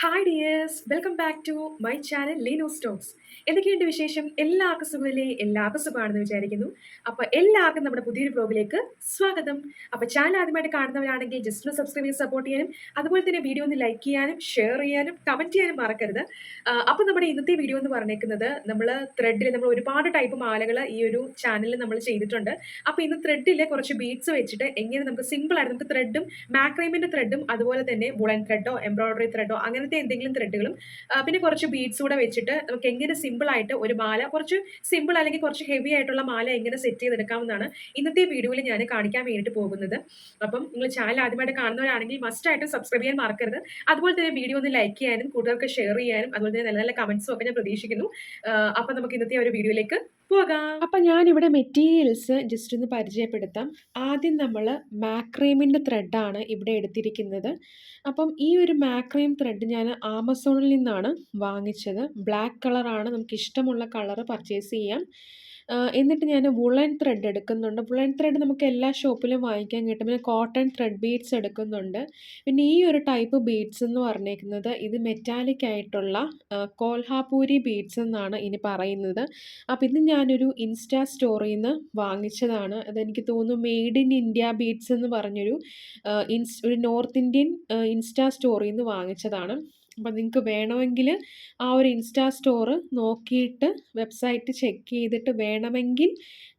Hi dears welcome back to my channel Leeno stocks എന്തൊക്കെയുണ്ട് വിശേഷം? എല്ലാവർക്കും സുഖമല്ലേ? എല്ലാവർക്കും സുഖമാണെന്ന് വിചാരിക്കുന്നു. അപ്പോൾ എല്ലാവർക്കും നമ്മുടെ പുതിയൊരു ബ്ലോഗിലേക്ക് സ്വാഗതം. അപ്പോൾ ചാനൽ ആദ്യമായിട്ട് കാണുന്നവരാണെങ്കിൽ ജസ്റ്റ് ഒന്ന് സബ്സ്ക്രൈബ് ചെയ്ത് സപ്പോർട്ട് ചെയ്യാനും അതുപോലെ തന്നെ വീഡിയോ ഒന്ന് ലൈക്ക് ചെയ്യാനും ഷെയർ ചെയ്യാനും കമന്റ് ചെയ്യാനും മറക്കരുത്. അപ്പോൾ നമ്മുടെ ഇന്നത്തെ വീഡിയോ എന്ന് പറഞ്ഞേക്കുന്നത് നമ്മൾ ത്രെഡിൽ നമ്മൾ ഒരുപാട് ടൈപ്പ് മാലകൾ ഈ ഒരു ചാനലിൽ നമ്മൾ ചെയ്തിട്ടുണ്ട്. അപ്പോൾ ഇന്ന് ത്രെഡിൽ കുറച്ച് ബീഡ്സ് വെച്ചിട്ട് എങ്ങനെ നമുക്ക് സിമ്പിൾ ആയിട്ട് നമുക്ക് ത്രെഡും മാക്രൈമിന്റെ ത്രെഡും അതുപോലെ തന്നെ വുളൻ ത്രെഡോ എംബ്രോയിഡറി ത്രെഡോ അങ്ങനത്തെ എന്തെങ്കിലും ത്രെഡുകളും പിന്നെ കുറച്ച് ബീഡ്സ് കൂടെ വെച്ചിട്ട് നമുക്ക് എങ്ങനെ സിമ്പിൾ ആയിട്ട് ഒരു മാല കുറച്ച് സിമ്പിൾ അല്ലെങ്കിൽ കുറച്ച് ഹെവി ആയിട്ടുള്ള മാല എങ്ങനെ സെറ്റ് ചെയ്തെടുക്കാമെന്നാണ് ഇന്നത്തെ വീഡിയോയിൽ ഞാൻ കാണിക്കാൻ വേണ്ടിയിട്ട് പോകുന്നത്. അപ്പം നിങ്ങൾ ചാനൽ ആദ്യമായിട്ട് കാണുന്നവരാണെങ്കിൽ മസ്റ്റ് ആയിട്ട് സബ്സ്ക്രൈബ് ചെയ്യാൻ മറക്കരുത്. അതുപോലെ തന്നെ വീഡിയോ ഒന്ന് ലൈക്ക് ചെയ്യാനും കൂടുതലൊക്കെ ഷെയർ ചെയ്യാനും അതുപോലെ തന്നെ നല്ല നല്ല കമൻസും ഒക്കെ ഞാൻ പ്രതീക്ഷിക്കുന്നു. അപ്പം നമുക്ക് ഇന്നത്തെ ഒരു വീഡിയോയിലേക്ക് പോകാം. അപ്പം ഞാനിവിടെ മെറ്റീരിയൽസ് ജസ്റ്റ് ഒന്ന് പരിചയപ്പെടുത്താം. ആദ്യം നമ്മൾ മാക്രീമിന്റെ ത്രെഡാണ് ഇവിടെ എടുത്തിരിക്കുന്നത്. അപ്പം ഈ ഒരു മാക്രീം ത്രെഡ് ഞാൻ ആമസോണിൽ നിന്നാണ് വാങ്ങിച്ചത്. ബ്ലാക്ക് കളറാണ് നമുക്ക് ഇഷ്ടമുള്ള കളർ പർച്ചേസ് ചെയ്യാം. എന്നിട്ട് ഞാൻ വുളൻ ത്രെഡ് എടുക്കുന്നുണ്ട്. വുളൻ ത്രെഡ് നമുക്ക് എല്ലാ ഷോപ്പിലും വാങ്ങിക്കാൻ കിട്ടും. പിന്നെ കോട്ടൺ ത്രെഡ് ബീഡ്സ് എടുക്കുന്നുണ്ട്. പിന്നെ ഈ ഒരു ടൈപ്പ് ബീഡ്സ് എന്ന് പറഞ്ഞേക്കുന്നത് ഇത് മെറ്റാലിക് ആയിട്ടുള്ള കോൽഹാപൂരി ബീഡ്സ് എന്നാണ് ഇനി പറയുന്നത്. അപ്പോൾ ഇത് ഞാനൊരു ഇൻസ്റ്റാ സ്റ്റോറിയിൽ നിന്ന് വാങ്ങിച്ചതാണ്. അതെനിക്ക് തോന്നുന്നു മെയ്ഡ് ഇൻ ഇന്ത്യ ബീഡ്സ് എന്ന് പറഞ്ഞൊരു ഇൻസ് ഒരു നോർത്ത് ഇന്ത്യൻ ഇൻസ്റ്റാ സ്റ്റോറിയിൽ നിന്ന് വാങ്ങിച്ചതാണ്. അപ്പം നിങ്ങൾക്ക് വേണമെങ്കിൽ ആ ഒരു ഇൻസ്റ്റാ സ്റ്റോർ നോക്കിയിട്ട് വെബ്സൈറ്റ് ചെക്ക് ചെയ്തിട്ട് വേണമെങ്കിൽ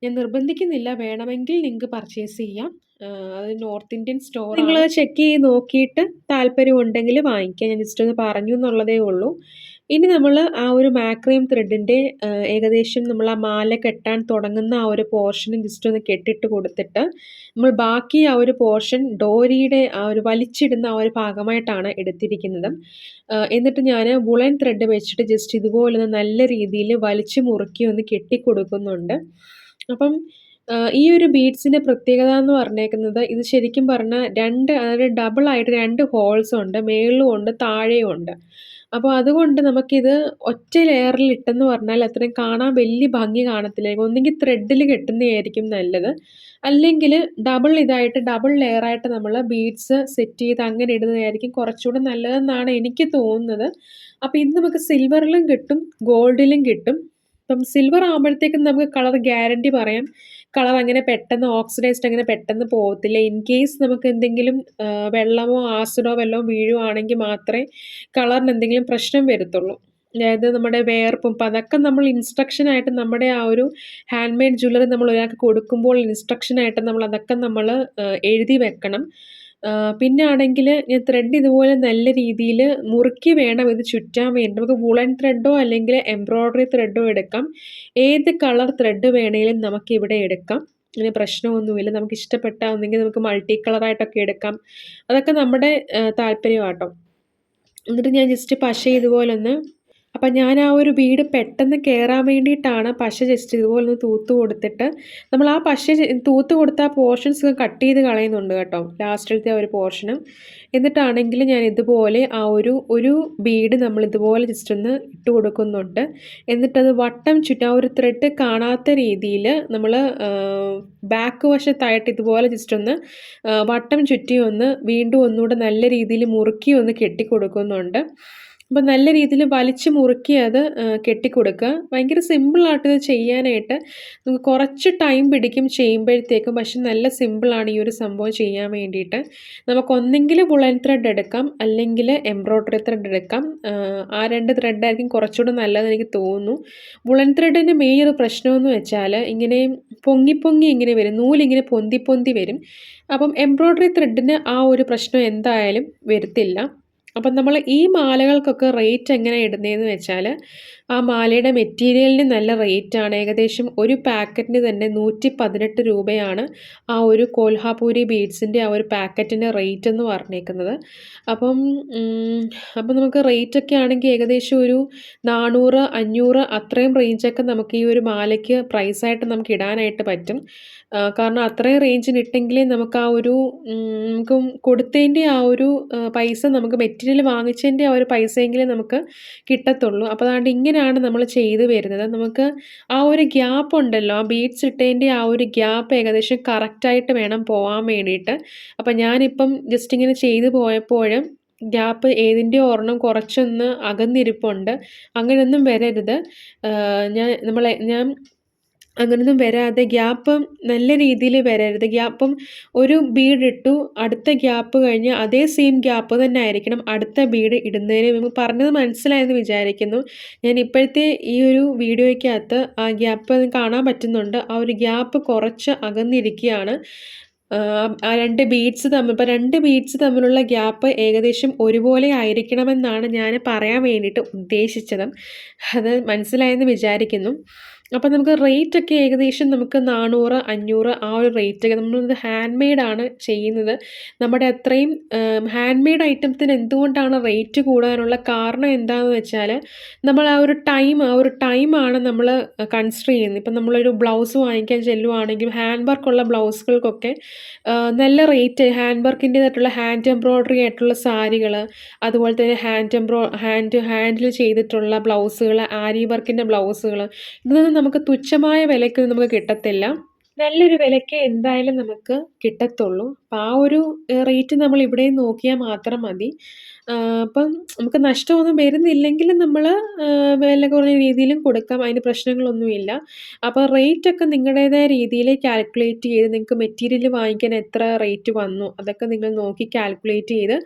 ഞാൻ നിർബന്ധിക്കുന്നില്ല വേണമെങ്കിൽ നിങ്ങൾക്ക് പർച്ചേസ് ചെയ്യാം. അത് നോർത്ത് ഇന്ത്യൻ സ്റ്റോർ നിങ്ങൾ ചെക്ക് ചെയ്ത് നോക്കിയിട്ട് താല്പര്യം ഉണ്ടെങ്കിൽ വാങ്ങിക്കാം. ഞാൻ ജസ്റ്റ് ഒന്ന് പറഞ്ഞു എന്നുള്ളതേ ഉള്ളൂ. ഇനി നമ്മൾ ആ ഒരു മാക്രീം ത്രെഡിന്റെ ഏകദേശം നമ്മൾ ആ മാല കെട്ടാൻ തുടങ്ങുന്ന ആ ഒരു പോർഷനും ജസ്റ്റ് ഒന്ന് കെട്ടിട്ട് കൊടുത്തിട്ട് നമ്മൾ ബാക്കി ആ ഒരു പോർഷൻ ഡോരിയുടെ ആ ഒരു വലിച്ചിടുന്ന ആ ഒരു ഭാഗമായിട്ടാണ് എടുത്തിരിക്കുന്നത്. എന്നിട്ട് ഞാൻ വുളൻ ത്രെഡ് വെച്ചിട്ട് ജസ്റ്റ് ഇതുപോലെ നല്ല രീതിയിൽ വലിച്ചു മുറുക്കി ഒന്ന് കെട്ടിക്കൊടുക്കുന്നുണ്ട് അപ്പം ഈ ഒരു ബീഡ്സിന്റെ പ്രത്യേകത എന്ന് പറഞ്ഞേക്കുന്നത് ഇത് ശരിക്കും പറഞ്ഞാൽ രണ്ട് അതായത് ഡബിളായിട്ട് രണ്ട് ഹോൾസ് ഉണ്ട് മേളിലും ഉണ്ട് താഴെയും ഉണ്ട്. അപ്പോൾ അതുകൊണ്ട് നമുക്കിത് ഒറ്റ ലെയറിൽ ഇട്ടെന്ന് പറഞ്ഞാൽ അത്രയും കാണാൻ വലിയ ഭംഗി കാണത്തില്ല ഒന്നെങ്കിൽ ത്രെഡിൽ കെട്ടുന്നതായിരിക്കും നല്ലത്. അല്ലെങ്കിൽ ഡബിൾ ഇതായിട്ട് ഡബിൾ ലെയറായിട്ട് നമ്മൾ ബീഡ്സ് സെറ്റ് ചെയ്ത് അങ്ങനെ ഇടുന്നതായിരിക്കും കുറച്ചുകൂടെ നല്ലതെന്നാണ് എനിക്ക് തോന്നുന്നത്. അപ്പോൾ ഇത് നമുക്ക് സിൽവറിലും കിട്ടും ഗോൾഡിലും കിട്ടും. ഇപ്പം സിൽവർ ആകുമ്പോഴത്തേക്കും നമുക്ക് കളർ ഗ്യാരണ്ടി പറയാം. കളർ അങ്ങനെ പെട്ടെന്ന് ഓക്സിഡൈസ്ഡ് അങ്ങനെ പെട്ടെന്ന് പോകത്തില്ല ഇൻ കേസ് നമുക്ക് എന്തെങ്കിലും വെള്ളമോ ആസിഡോ വെള്ളമോ വീഴുവാണെങ്കിൽ മാത്രമേ കളറിന് എന്തെങ്കിലും പ്രശ്നം വരത്തുള്ളൂ. അതായത് നമ്മുടെ വേർപ്പും അപ്പം അതൊക്കെ നമ്മൾ ഇൻസ്ട്രക്ഷനായിട്ട് നമ്മുടെ ആ ഒരു ഹാൻഡ് മെയ്ഡ് ജ്വല്ലറി നമ്മൾ ഒരാൾക്ക് കൊടുക്കുമ്പോൾ ഇൻസ്ട്രക്ഷനായിട്ട് നമ്മൾ അതൊക്കെ നമ്മൾ എഴുതി വെക്കണം. പിന്നെ ആണെങ്കിൽ ഞാൻ ത്രെഡ് ഇതുപോലെ നല്ല രീതിയിൽ മുറുക്കി വേണം ഇത് ചുറ്റാൻ വേണ്ടി. നമുക്ക് വുളൻ ത്രെഡോ അല്ലെങ്കിൽ എംബ്രോയ്ഡറി ത്രെഡോ എടുക്കാം. ഏത് കളർ ത്രെഡ് വേണേലും നമുക്ക് ഇവിടെ എടുക്കാം. അതിന് പ്രശ്നമൊന്നുമില്ല. നമുക്ക് ഇഷ്ടപ്പെട്ട ഒന്നെങ്കിൽ നമുക്ക് മൾട്ടി കളറായിട്ടൊക്കെ എടുക്കാം. അതൊക്കെ നമ്മുടെ താല്പര്യമാട്ടോ എന്നിട്ട് ഞാൻ ജസ്റ്റ് പശ ഇതുപോലെ ഒന്ന് അപ്പം ഞാൻ ആ ഒരു വീട് പെട്ടെന്ന് കയറാൻ വേണ്ടിയിട്ടാണ് പശ ജസ്റ്റ് ഇതുപോലെ ഒന്ന് തൂത്ത് കൊടുത്തിട്ട് നമ്മൾ ആ പശ തൂത്ത് കൊടുത്ത ആ പോർഷൻസ് കട്ട് ചെയ്ത് കളയുന്നുണ്ട് കേട്ടോ. ലാസ്റ്റിലത്തെ ഒരു പോർഷനും എന്നിട്ടാണെങ്കിൽ ഞാൻ ഇതുപോലെ ആ ഒരു ഒരു ബീഡ് നമ്മൾ ഇതുപോലെ ജസ്റ്റ് ഒന്ന് ഇട്ട് കൊടുക്കുന്നുണ്ട്. എന്നിട്ടത് വട്ടം ചുറ്റും ഒരു ത്രെഡ് കാണാത്ത രീതിയിൽ നമ്മൾ ബാക്ക് വശത്തായിട്ട് ഇതുപോലെ ജസ്റ്റ് ഒന്ന് വട്ടം ചുറ്റി ഒന്ന് വീണ്ടും ഒന്നുകൂടെ നല്ല രീതിയിൽ മുറുക്കി ഒന്ന് കെട്ടി കൊടുക്കുന്നുണ്ട് അപ്പോൾ നല്ല രീതിയിൽ വലിച്ച് മുറുക്കി അത് കെട്ടിക്കൊടുക്കുക. ഭയങ്കര സിമ്പിളായിട്ട് ഇത് ചെയ്യാനായിട്ട് നമുക്ക് കുറച്ച് ടൈം പിടിക്കും ചെയ്യുമ്പോഴത്തേക്കും. പക്ഷെ നല്ല സിമ്പിളാണ് ഈ ഒരു സംഭവം ചെയ്യാൻ വേണ്ടിയിട്ട്. നമുക്കൊന്നെങ്കിൽ വുളൻ ത്രെഡ് എടുക്കാം അല്ലെങ്കിൽ എംബ്രോയ്ഡറി ത്രെഡ് എടുക്കാം. ആ രണ്ട് ത്രെഡായിരിക്കും കുറച്ചുകൂടെ നല്ലതെന്ന് എനിക്ക് തോന്നുന്നു. വുളൻ ത്രെഡിന്റെ മെയിൻ ഒരു പ്രശ്നമെന്ന് വെച്ചാൽ ഇങ്ങനെ പൊങ്ങി പൊങ്ങി ഇങ്ങനെ വരും. നൂലിങ്ങനെ പൊന്തി പൊന്തി വരും. അപ്പം എംബ്രോയ്ഡറി ത്രെഡിന് ആ ഒരു പ്രശ്നം എന്തായാലും വരത്തില്ല. അപ്പം നമ്മൾ ഈ മാലകൾക്കൊക്കെ റേറ്റ് എങ്ങനെ ഇടുന്നതെന്ന് വെച്ചാൽ ആ മാലയുടെ മെറ്റീരിയലിന് നല്ല റേറ്റാണ് ഏകദേശം ഒരു പാക്കറ്റിന് തന്നെ നൂറ്റി പതിനെട്ട് രൂപയാണ് ആ ഒരു കോൽഹാപൂരി ബീഡ്സിന്റെ ആ ഒരു പാക്കറ്റിന്റെ റേറ്റ് എന്ന് പറഞ്ഞേക്കുന്നത്. അപ്പം അപ്പം നമുക്ക് റേറ്റൊക്കെ ആണെങ്കിൽ ഏകദേശം ഒരു നാനൂറ് അഞ്ഞൂറ് അത്രയും റേഞ്ചൊക്കെ നമുക്ക് ഈ ഒരു മാലയ്ക്ക് പ്രൈസായിട്ട് നമുക്ക് ഇടാനായിട്ട് പറ്റും. കാരണം അത്രയും റേഞ്ചിന് ഇട്ടെങ്കിലേ നമുക്ക് ആ ഒരു നമുക്ക് കൊടുത്തതിന്റെ ആ ഒരു പൈസ നമുക്ക് മെറ്റീരിയൽ വാങ്ങിച്ചതിന്റെ ആ ഒരു പൈസയെങ്കിലും നമുക്ക് കിട്ടത്തുള്ളൂ. അപ്പോൾ അതുകൊണ്ട് ഇങ്ങനെയാണ് നമ്മൾ ചെയ്തു വരുന്നത്. നമുക്ക് ആ ഒരു ഗ്യാപ്പ് ഉണ്ടല്ലോ. ആ ബീഡ്സ് ഇട്ടതിന്റെ ആ ഒരു ഗ്യാപ്പ് ഏകദേശം കറക്റ്റായിട്ട് വേണം പോകാൻ വേണ്ടിയിട്ട്. അപ്പം ഞാനിപ്പം ജസ്റ്റ് ഇങ്ങനെ ചെയ്തു പോയപ്പോഴും ഗ്യാപ്പ് ഏതിന്റെ ഒരെണ്ണം കുറച്ചൊന്ന് അകന്നിരിപ്പുണ്ട്. അങ്ങനെയൊന്നും വരരുത്. ഞാൻ നമ്മളെ ഞാൻ അങ്ങനൊന്നും വരാതെ ഗ്യാപ്പ് നല്ല രീതിയിൽ വരരുത്. ഗ്യാപ്പം ഒരു ബീഡ് ഇട്ടു അടുത്ത ഗ്യാപ്പ് കഴിഞ്ഞ് അതേ സെയിം ഗ്യാപ്പ് തന്നെ ആയിരിക്കണം അടുത്ത ബീഡ് ഇടുന്നതിന്. നമുക്ക് പറഞ്ഞത് മനസ്സിലായെന്ന് വിചാരിക്കുന്നു. ഞാൻ ഇപ്പോഴത്തെ ഈ ഒരു വീഡിയോയ്ക്കകത്ത് ആ ഗ്യാപ്പ് കാണാൻ പറ്റുന്നുണ്ട്. ആ ഒരു ഗ്യാപ്പ് കുറച്ച് അകന്നിരിക്കുകയാണ്. ആ രണ്ട് ബീഡ്സ് തമ്മിൽ ഇപ്പോൾ രണ്ട് ബീഡ്സ് തമ്മിലുള്ള ഗ്യാപ്പ് ഏകദേശം ഒരുപോലെ ആയിരിക്കണമെന്നാണ് ഞാൻ പറയാൻ വേണ്ടിയിട്ട് ഉദ്ദേശിച്ചത്. അത് മനസ്സിലായെന്ന് വിചാരിക്കുന്നു. അപ്പോൾ നമുക്ക് റേറ്റ് ഒക്കെ ഏകദേശം നമുക്ക് നാനൂറ് അഞ്ഞൂറ് ആ ഒരു റേറ്റൊക്കെ നമ്മളിത് ഹാൻഡ് മെയ്ഡാണ് ചെയ്യുന്നത്. നമ്മുടെ അത്രയും ഹാൻഡ് മെയ്ഡ് ഐറ്റംസിന് എന്തുകൊണ്ടാണ് റേറ്റ് കൂടാനുള്ള കാരണം എന്താണെന്ന് വെച്ചാൽ നമ്മൾ ആ ഒരു ടൈം ആ ഒരു ടൈമാണ് നമ്മൾ കൺസിഡർ ചെയ്യുന്നത്. ഇപ്പം നമ്മളൊരു ബ്ലൗസ് വാങ്ങിക്കാൻ ചെല്ലുവാണെങ്കിൽ ഹാൻഡ് വർക്കുള്ള ബ്ലൗസുകൾക്കൊക്കെ നല്ല റേറ്റ് ഹാൻഡ് വർക്കിന്റേതായിട്ടുള്ള ഹാൻഡ് എംബ്രോയ്ഡറി ആയിട്ടുള്ള സാരികൾ അതുപോലെ തന്നെ ഹാൻഡ് എംബ്രോ ഹാൻഡ് ഹാൻഡിൽ ചെയ്തിട്ടുള്ള ബ്ലൗസുകൾ ആരി വർക്കിന്റെ ബ്ലൗസുകൾ ഇതൊന്നും നമുക്ക് തുച്ഛമായ വിലയ്ക്ക് നമുക്ക് കിട്ടത്തില്ല. നല്ലൊരു വിലയ്ക്ക് എന്തായാലും നമുക്ക് കിട്ടത്തുള്ളൂ. അപ്പം ആ ഒരു റേറ്റ് നമ്മൾ ഇവിടെ നോക്കിയാൽ മാത്രം മതി. അപ്പം നമുക്ക് നഷ്ടമൊന്നും വരുന്നില്ലെങ്കിൽ നമ്മൾ വില കുറഞ്ഞ രീതിയിലും കൊടുക്കാം. അതിന് പ്രശ്നങ്ങളൊന്നുമില്ല. അപ്പോൾ റേറ്റൊക്കെ നിങ്ങളുടേതായ രീതിയിൽ കാൽക്കുലേറ്റ് ചെയ്ത് നിങ്ങൾക്ക് മെറ്റീരിയൽ വാങ്ങിക്കാൻ എത്ര റേറ്റ് വന്നു അതൊക്കെ നിങ്ങൾ നോക്കി കാൽക്കുലേറ്റ് ചെയ്ത്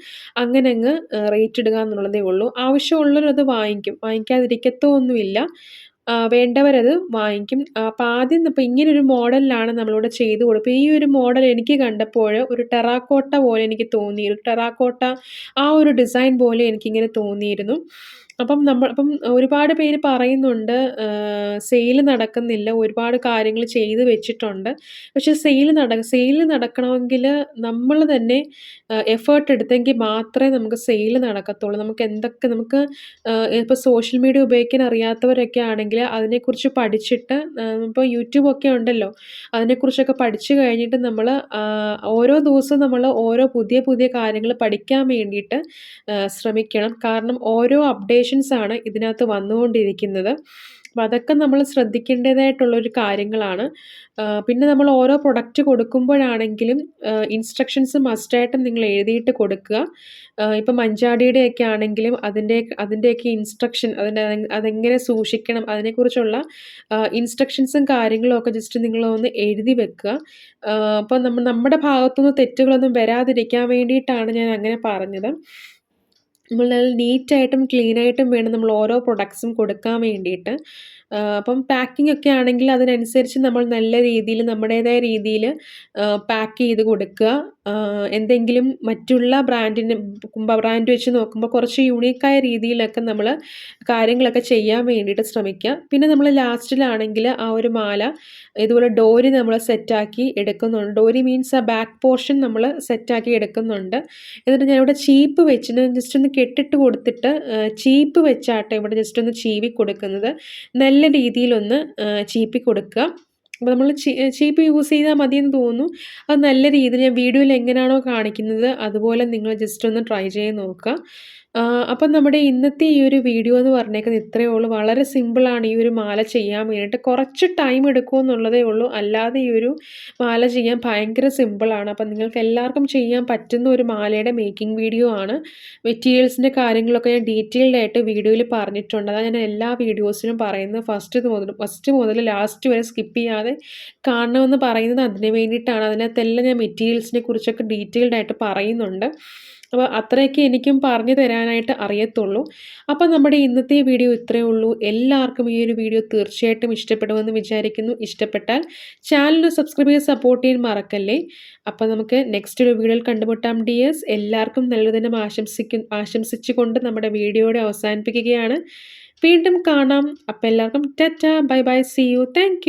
അങ്ങനെ അങ്ങ് റേറ്റ് ഇടുക എന്നുള്ളതേ ഉള്ളൂ. ആവശ്യമുള്ളവരത് വാങ്ങിക്കും. വാങ്ങിക്കാതിരിക്കത്തൊന്നുമില്ല വേണ്ടവരത് വാങ്ങിക്കും. അപ്പോൾ ആദ്യം ഇപ്പോൾ ഇങ്ങനൊരു മോഡലിലാണ് നമ്മളിവിടെ ചെയ്ത് കൊടുക്കുക ഈ ഒരു മോഡൽ എനിക്ക് കണ്ടപ്പോൾ ഒരു ടെറാക്കോട്ട പോലെ എനിക്ക് തോന്നി. ടെറാക്കോട്ട ആ ഒരു ഡിസൈൻ പോലെ എനിക്കിങ്ങനെ തോന്നിയിരുന്നു. അപ്പം നമ്മൾ അപ്പം ഒരുപാട് പേര് പറയുന്നുണ്ട് സെയിൽ നടക്കുന്നില്ല ഒരുപാട് കാര്യങ്ങൾ ചെയ്ത് വെച്ചിട്ടുണ്ട്. പക്ഷെ സെയിൽ നട സെയിൽ നടക്കണമെങ്കിൽ നമ്മൾ തന്നെ എഫേർട്ട് എടുത്തെങ്കിൽ മാത്രമേ നമുക്ക് സെയിൽ നടക്കത്തുള്ളൂ. നമുക്ക് എന്തൊക്കെ നമുക്ക് ഇപ്പോൾ സോഷ്യൽ മീഡിയ ഉപയോഗിക്കാൻ അറിയാത്തവരൊക്കെ ആണെങ്കിൽ അതിനെക്കുറിച്ച് പഠിച്ചിട്ട് ഇപ്പോൾ യൂട്യൂബൊക്കെ ഉണ്ടല്ലോ അതിനെക്കുറിച്ചൊക്കെ പഠിച്ചു കഴിഞ്ഞിട്ട് നമ്മൾ ഓരോ ദിവസവും നമ്മൾ ഓരോ പുതിയ പുതിയ കാര്യങ്ങൾ പഠിക്കാൻ വേണ്ടിയിട്ട് ശ്രമിക്കണം. കാരണം ഓരോ അപ്ഡേഷൻ ആണ് ഇതിനകത്ത് വന്നുകൊണ്ടിരിക്കുന്നത്. അപ്പോൾ അതൊക്കെ നമ്മൾ ശ്രദ്ധിക്കേണ്ടതായിട്ടുള്ളൊരു കാര്യങ്ങളാണ്. പിന്നെ നമ്മൾ ഓരോ പ്രൊഡക്റ്റ് കൊടുക്കുമ്പോഴാണെങ്കിലും ഇൻസ്ട്രക്ഷൻസ് മസ്റ്റായിട്ടും നിങ്ങൾ എഴുതിയിട്ട് കൊടുക്കുക. ഇപ്പം മഞ്ചാടിയുടെയൊക്കെ ആണെങ്കിലും അതിന്റെ അതിന്റെയൊക്കെ ഇൻസ്ട്രക്ഷൻ അതിന്റെ അതെങ്ങനെ സൂക്ഷിക്കണം അതിനെക്കുറിച്ചുള്ള ഇൻസ്ട്രക്ഷൻസും കാര്യങ്ങളും ഒക്കെ ജസ്റ്റ് നിങ്ങളൊന്ന് എഴുതി വെക്കുക. അപ്പോൾ നമ്മൾ നമ്മുടെ ഭാഗത്തുനിന്ന് തെറ്റുകളൊന്നും വരാതിരിക്കാൻ വേണ്ടിയിട്ടാണ് ഞാൻ അങ്ങനെ പറഞ്ഞത്. നമ്മൾ നല്ല നീറ്റായിട്ടും ക്ലീനായിട്ടും വേണം നമ്മൾ ഓരോ പ്രൊഡക്ട്സും കൊടുക്കാൻ വേണ്ടിയിട്ട്. അപ്പം പാക്കിംഗ് ഒക്കെ ആണെങ്കിൽ അതിനനുസരിച്ച് നമ്മൾ നല്ല രീതിയിൽ നമ്മുടേതായ രീതിയിൽ പാക്ക് ചെയ്ത് കൊടുക്കുക. എന്തെങ്കിലും മറ്റുള്ള ബ്രാൻഡിന് ബ്രാൻഡ് വെച്ച് നോക്കുമ്പോൾ കുറച്ച് യുണീക്കായ രീതിയിലൊക്കെ നമ്മൾ കാര്യങ്ങളൊക്കെ ചെയ്യാൻ വേണ്ടിയിട്ട് ശ്രമിക്കുക. പിന്നെ നമ്മൾ ലാസ്റ്റിലാണെങ്കിൽ ആ ഒരു മാല ഇതുപോലെ ഡോരി നമ്മൾ സെറ്റാക്കി എടുക്കുന്നുണ്ട്. ഡോരി മീൻസ് ആ ബാക്ക് പോർഷൻ നമ്മൾ സെറ്റാക്കി എടുക്കുന്നുണ്ട്. എന്നിട്ട് ഞാനിവിടെ ചീപ്പ് വെച്ചിട്ട് ജസ്റ്റ് ഒന്ന് കെട്ടിട്ട് കൊടുത്തിട്ട് ചീപ്പ് വെച്ചാട്ടെ ഇവിടെ ജസ്റ്റ് ഒന്ന് ചീവി കൊടുക്കുന്നത്. നല്ല നല്ല രീതിയിലൊന്ന് ചീപ്പി കൊടുക്കുക അപ്പോൾ നമ്മൾ ചീപ്പ് യൂസ് ചെയ്താൽ മതിയെന്ന് തോന്നുന്നു. അത് നല്ല രീതിയിൽ ഞാൻ വീഡിയോയിൽ എങ്ങനെയാണോ കാണിക്കുന്നത് അതുപോലെ നിങ്ങൾ ജസ്റ്റ് ഒന്ന് ട്രൈ ചെയ്ത് നോക്കുക. അപ്പം നമ്മുടെ ഇന്നത്തെ ഈ ഒരു വീഡിയോ എന്ന് പറഞ്ഞേക്കുന്നത് ഇത്രയേ ഉള്ളൂ. വളരെ സിമ്പിളാണ് ഈ ഒരു മാല ചെയ്യാൻ വേണ്ടിയിട്ട്. കുറച്ച് ടൈം എടുക്കുമെന്നുള്ളതേ ഉള്ളൂ. അല്ലാതെ ഈ ഒരു മാല ചെയ്യാൻ ഭയങ്കര സിമ്പിളാണ് അപ്പം നിങ്ങൾക്ക് എല്ലാവർക്കും ചെയ്യാൻ പറ്റുന്ന ഒരു മാലയുടെ മേക്കിംഗ് വീഡിയോ ആണ്. മെറ്റീരിയൽസിന്റെ കാര്യങ്ങളൊക്കെ ഞാൻ ഡീറ്റെയിൽഡ് ആയിട്ട് വീഡിയോയിൽ പറഞ്ഞിട്ടുണ്ട്. അതാണ് ഞാൻ എല്ലാ വീഡിയോസിനും പറയുന്നത്. ഫസ്റ്റ് മുതൽ ഫസ്റ്റ് മുതൽ ലാസ്റ്റ് വരെ സ്കിപ്പ് ചെയ്യാതെ കാണണമെന്ന് പറയുന്നത് അതിന് വേണ്ടിയിട്ടാണ്. അതിനകത്തെല്ലാം ഞാൻ മെറ്റീരിയൽസിനെ കുറിച്ചൊക്കെ ഡീറ്റെയിൽഡ് ആയിട്ട് പറയുന്നുണ്ട്. അപ്പോൾ അത്രയൊക്കെ എനിക്കും പറഞ്ഞു തരാനായിട്ട് അറിയത്തുള്ളൂ. അപ്പോൾ നമ്മുടെ ഇന്നത്തെ വീഡിയോ ഇത്രയേ ഉള്ളൂ. എല്ലാവർക്കും ഈ ഒരു വീഡിയോ തീർച്ചയായിട്ടും ഇഷ്ടപ്പെടുമെന്ന് വിചാരിക്കുന്നു. ഇഷ്ടപ്പെട്ടാൽ ചാനൽ സബ്സ്ക്രൈബ് ചെയ്ത് സപ്പോർട്ട് ചെയ്യാൻ മറക്കല്ലേ? അപ്പോൾ നമുക്ക് നെക്സ്റ്റ് ഒരു വീഡിയോയിൽ കണ്ടുമുട്ടാം. ഡിയേഴ്സ് എല്ലാവർക്കും നല്ലതിനും ആശംസിക്കും ആശംസിച്ചുകൊണ്ട് നമ്മുടെ വീഡിയോയുടെ അവസാനിപ്പിക്കുകയാണ്. വീണ്ടും കാണാം. അപ്പോൾ എല്ലാവർക്കും tata bye bye see you. Thank